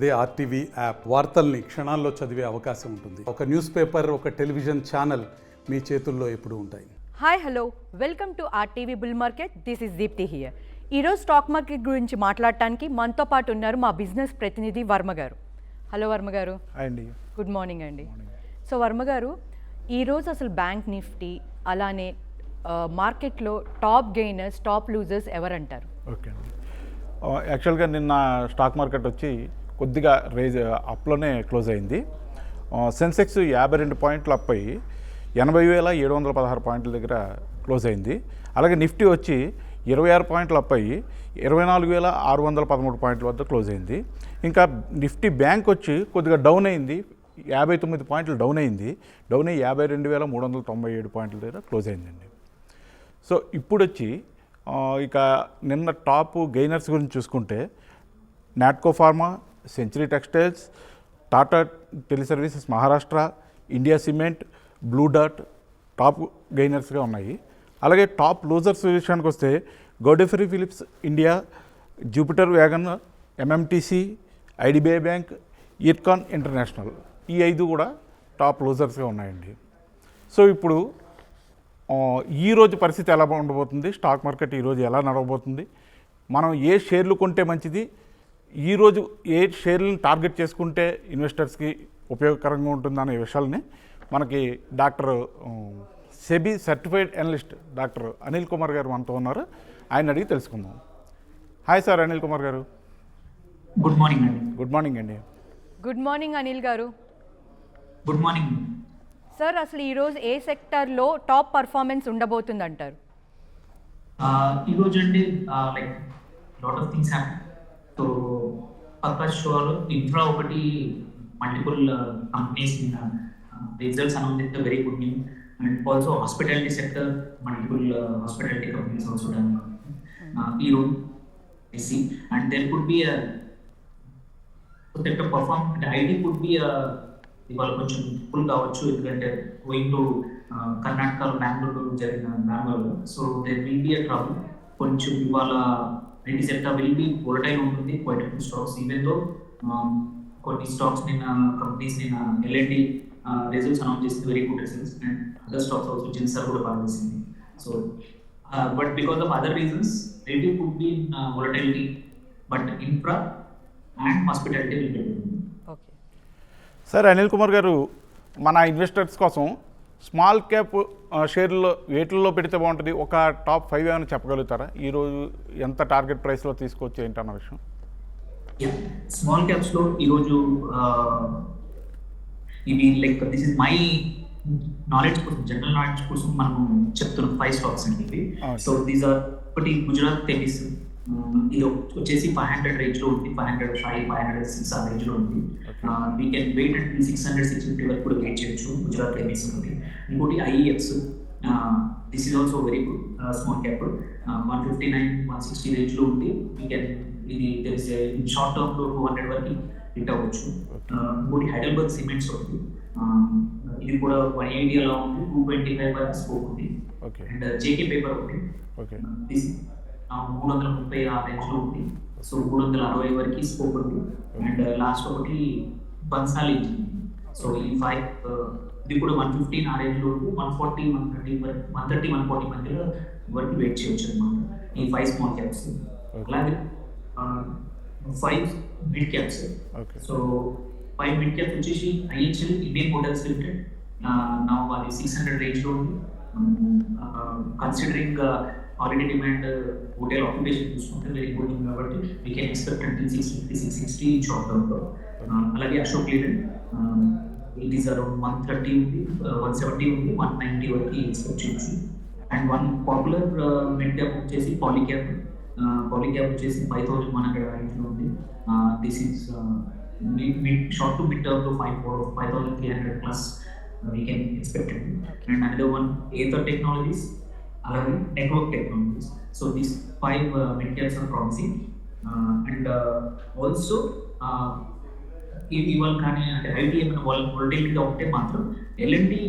అదే RTV app వార్తల్ని క్షణాల్లో చదివే అవకాశం ఉంటుంది. ఒక న్యూస్ పేపర్ ఒక టెలివిజన్ ఛానల్ మీ చేతుల్లో ఎప్పుడూ ఉంటాయి. Hi hello welcome to R TV bull market this is Deepti here ఈరోజు స్టాక్ మార్కెట్ గురించి మాట్లాడటానికి మనతో పాటు ఉన్నారు మా బిజినెస్ ప్రతినిధి వర్మ గారు. హలో వర్మ గారు. అండి. గుడ్ మార్నింగ్ అండి. సో వర్మ గారు ఈరోజు అసలు బ్యాంక్ నిఫ్టీ అలానే మార్కెట్లో టాప్ గెయినర్స్ టాప్ లూజర్స్ ఎవరంటారు? ఓకే యాక్చువల్గా నిన్న స్టాక్ మార్కెట్ వచ్చి కొద్దిగా రేజ్ అప్లోనే క్లోజ్ అయింది. సెన్సెక్స్ యాభై రెండు పాయింట్లు అప్ అయ్యి ఎనభై వేల ఏడు వందల పదహారు పాయింట్ల దగ్గర క్లోజ్ అయింది. అలాగే నిఫ్టీ వచ్చి ఇరవై ఆరు పాయింట్లు అప్ అయ్యి ఇరవై నాలుగు వేల ఆరు వందల పదమూడు పాయింట్ల వద్ద క్లోజ్ అయింది. ఇంకా నిఫ్టీ బ్యాంక్ వచ్చి కొద్దిగా డౌన్ అయింది. యాభై తొమ్మిది పాయింట్లు డౌన్ అయింది. డౌన్ అయ్యి యాభై రెండు వేల మూడు వందల తొంభై ఏడు పాయింట్ల దగ్గర క్లోజ్ అయిందండి. సో ఇప్పుడు వచ్చి ఇక నిన్న టాప్ గెయినర్స్ గురించి చూసుకుంటే Natco Pharma Century Textiles Tata Teleservices Maharashtra India Cement Blue dot top గెయినర్స్గా ఉన్నాయి. అలాగే టాప్ లూజర్స్ విషయానికి వస్తే Godfrey Phillips India Jupiter Wagon MMTC IDBI bank Ircon international ఈ ఐదు కూడా టాప్ లూజర్స్గా ఉన్నాయండి. సో ఇప్పుడు ఈరోజు ఈ రోజు పరిస్థితి ఎలా ఉండబోతుంది? స్టాక్ మార్కెట్ ఈరోజు ఎలా నడవబోతుంది? మనం ఏ షేర్లు కొంటే మంచిది? ఈరోజు ఏ షేర్లను టార్గెట్ చేసుకుంటే ఇన్వెస్టర్స్కి ఉపయోగకరంగా ఉంటుంది అనే విషయాల్ని మనకి doctor SEBI certified analyst doctor Anil Kumar garu మనతో ఉన్నారు. ఆయన అడిగి తెలుసుకుందాం. Hi sir Anil Kumar garu. Good morning అండి. గుడ్ మార్నింగ్ అండి. Good morning Anil garu. Good morning. Sir అసలు ఈరోజు ఏ సెక్టర్లో టాప్ పర్ఫార్మెన్స్ ఉండబోతుంది అంటారు ఈరోజు అండి like lot of things happy so purpose షోలో ఇన్ఫ్రా ఒకటి మల్టిపుల్ కంపెనీస్ రిజల్ట్స్ అనౌన్స్ చేస్తే very good news and also hospitality sector multiple hospitality companies also done ఈ రోజు and there could be sector perform అంటే ఐడి కుడ్ బి ఇవాళ కొంచెం full కావచ్చు. ఎందుకంటే గోయింగ్ టు కర్ణాటకలో బెంగళూరు జరిగిన Bengaluru so there will be a trouble కొంచెం ఇవాళ IT sector will be volatile ఉంటుంది. Quite few stocks even though కొన్ని స్టాక్స్ నిన్న కంపెనీస్ నిన్న ఎల్ఎన్టీ రిజల్ట్స్ అనౌన్స్ చేసింది very good results and other stocks also sir కూడా బాగా చేసింది. So but because of other reasons రేటివ్ could be volatility but infra and hospitality related okay sir Anil Kumar garu మన investors కోసం small cap షేర్లో వేటిల్లో పెడితే బాగుంటుంది. ఒక top five ఏమైనా చెప్పగలుగుతారా? ఈరోజు ఎంత టార్గెట్ ప్రైస్లో తీసుకోవచ్చు ఏంటన్న విషయం? స్మాల్ క్యాప్స్లో ఈరోజు ఇవి like this is my knowledge కోసం జనరల్ నాలెడ్జ్ కోసం మనం చెప్తున్నాం ఫైవ్ స్టాక్స్ అండి. సో దీస్ ఆర్ ఒకటి గుజరాత్ టెలిస్ ఇది వచ్చేసి ఫైవ్ హండ్రెడ్ రేంజ్లో ఉంది. Five hundred five five hundred six ఆ రేంజ్లో ఉంది we can wait and six hundred six fifty వరకు కూడా వెయిట్ చేయొచ్చు. గుజరాత్ టెలిస్ ఉంది. ఇంకోటి IEFS this is also very good small cap one fifty nine one sixty రేంజ్లో ఉంది. వీ కెన్ ఇది తెలిసే షార్ట్ టర్మ్లో టూ హండ్రెడ్ వరకు హిట్ అవ్వచ్చు. ఇంకోటి హైడల్బర్గ్ సిమెంట్స్ ఉంది. ఇది కూడా వన్ ఎయిటీ అలా ఉంది. టూ ట్వంటీ ఫైవ్ వరకు స్కోప్ ఉంది. ఓకే అండ్ జేకే పేపర్ ఉంది. మూడు వందల ముప్పై ఆ రేంజ్లో ఉంది. సో మూడు వందల అరవై వరకు స్కోప్ ఉంది. అండ్ లాస్ట్ ఒకటి బన్సాల్ ఇంజిన్. సో ఈ ఫైవ్ ఇది కూడా వన్ ఫిఫ్టీన్ ఆ రేంజ్లో ఉంది. One forty one thirty one thirty one forty మధ్యలో వరకు వెయిట్ చేయొచ్చు అనమాట ఈ ఫైవ్ స్మాల్ క్యాప్స్ అలాగే five mid caps so five mid caps వచ్చేసి ఐహెచ్ఎల్ ఇండియన్ హోటల్స్ లిమిటెడ్ నా అది సిక్స్ హండ్రెడ్ రేంజ్లో ఉంది. Considering holiday demand hotel occupation చూసుకుంటే వెరీ గుడ్ ఉంది కాబట్టి వీ కెన్ ఎక్స్పెక్ట్ అంటే six fifty six sixty short టర్మ్లో. Uh, అలాగే Ashok Leyland it is around one thirty ఉంది వన్ సెవెంటీ ఉంది వన్ నైంటీ వరకు ఎక్స్పెక్ట్ చేయొచ్చు and one popular mid cap వచ్చేసి పాలిక్యాప్ పాలిక్యాప్ వచ్చేసి ఫైవ్ థౌసండ్ వన్ హండ్రెడ్ రేంజ్లో ఉంది. This is mid short to mid టర్మ్లో five four five thousand three hundred plus we can expect and another one Ather technologies అలాగే network technologies so these five mid caps are promising and also ఇవాళ కానీ అంటే IT ఏమైనా వాళ్ళ వోల్టేజ్గా ఉంటే మాత్రం LNT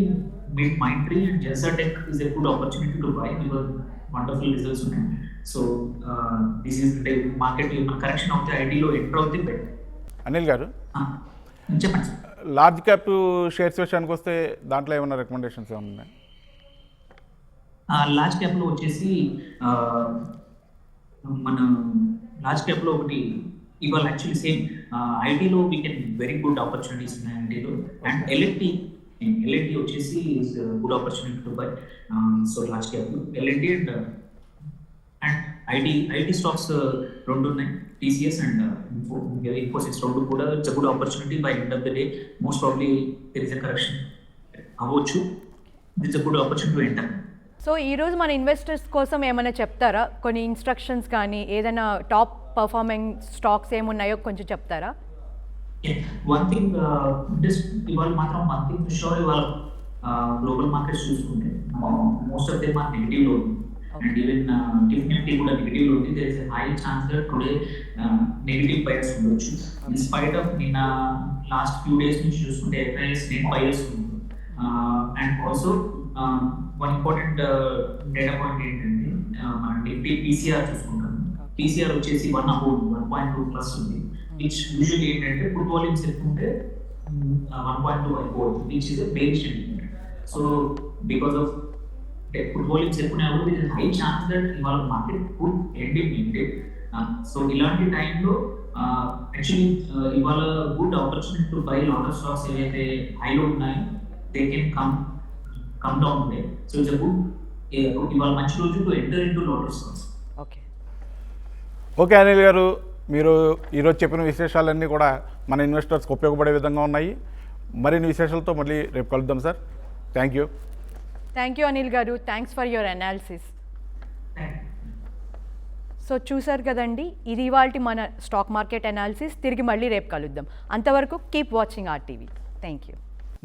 mid Mindtree and Zensar tech is a good opportunity to buy because wonderful results ఉన్నాయి. సో దిస్ ఈస్ అంటే మార్కెట్ కరెక్షన్ అవుతే ఐటీలో ఎంటర్ అవుతే బెటర్ అనిల్ గారు? చెప్పండి లార్జ్ క్యాప్ షేర్స్ విషయానికి వస్తే దాంట్లో ఏమైనా రికమెండేషన్స్ ఏమైనా లార్జ్ క్యాప్లో వచ్చేసి మన లార్జ్ క్యాప్లో ఒకటి ఇవాళ యాక్చువల్లీ సేమ్ ఐటీలో we can very good opportunities ఉన్నాయి ఐటీలో అండ్ ఎల్ఎన్టీ ఎల్ఎన్టీ వచ్చేసి good opportunity to buy so large cap LNT and and IT IT stocks రెండు ఉన్నాయి. టీసీఎస్ అండ్ ఇన్ఫోసిస్ రెండు కూడా it's good opportunity buy end of the day most probably there is a correction అవ్వచ్చు. It's a good opportunity enter so ఈరోజు మన investors కోసం ఏమైనా చెప్తారా? కొన్ని ఇన్స్ట్రక్షన్స్ కానీ ఏదైనా టాప్ పర్ఫార్మింగ్ స్టాక్స్ ఏమున్నాయో కొంచెం చెప్తారా? వన్ థింగ్ జస్ట్ ఇవాళ మాత్రం వన్ థింగ్ షూర్ ఇవాళ గ్లోబల్ మార్కెట్స్ చూసుకుంటే మోస్ట్ ఆఫ్ నెగిటివ్లో అండ్ ఈవెన్ టిఫ్ నిఫ్టీ కూడా నెగిటివ్లో ఉంది there is high chance that today negative buyers ఉండొచ్చు. ఇన్ స్పైట్ ఆఫ్ నిన్న లాస్ట్ ఫ్యూ డేస్ నుంచి చూసుకుంటే ఎఫ్ఐఎస్ నెట్ బయర్స్ ఉంది. And also one important data point ఏంటంటే మనం మన పీసీఆర్ చూసుకుంటాం. పీసీఆర్ వచ్చేసి one about one point two plus ఉంది. విచ్ యూజువల్లీ ఏంటంటే ఫుడ్ వాల్యూమ్స్ ఎక్కువంటే వన్ పాయింట్ టూ అయిపోవచ్చు which is base so because of put volumes ఎక్కువ విత్ హై ఛాన్స్ దట్ ఇవాళ మార్కెట్ ఫుడ్ ఎండింగ్ ఇంటెడ్ సో ఇలాంటి టైంలో యాక్చువల్లీ ఇవాళ good opportunity to buy lot of stocks ఏవైతే హైలో ఉన్నాయో they can come come down day so it's a good ఇవాళ మంచి రోజు to enter in to lot of stocks okay okay Anil గారు మీరు ఈరోజు చెప్పిన విశేషాలన్నీ కూడా మన ఇన్వెస్టర్స్కి ఉపయోగపడే విధంగా ఉన్నాయి. మరిన్ని విశేషాలతో మళ్ళీ రేపు కలుద్దాం sir thank you thank you Anil గారు. Thanks for your analysis so చూసారు కదండి ఇది ఇవాళ మన స్టాక్ మార్కెట్ అనాలిసిస్ తిరిగి మళ్ళీ రేపు కలుద్దాం. అంతవరకు keep watching R TV thank you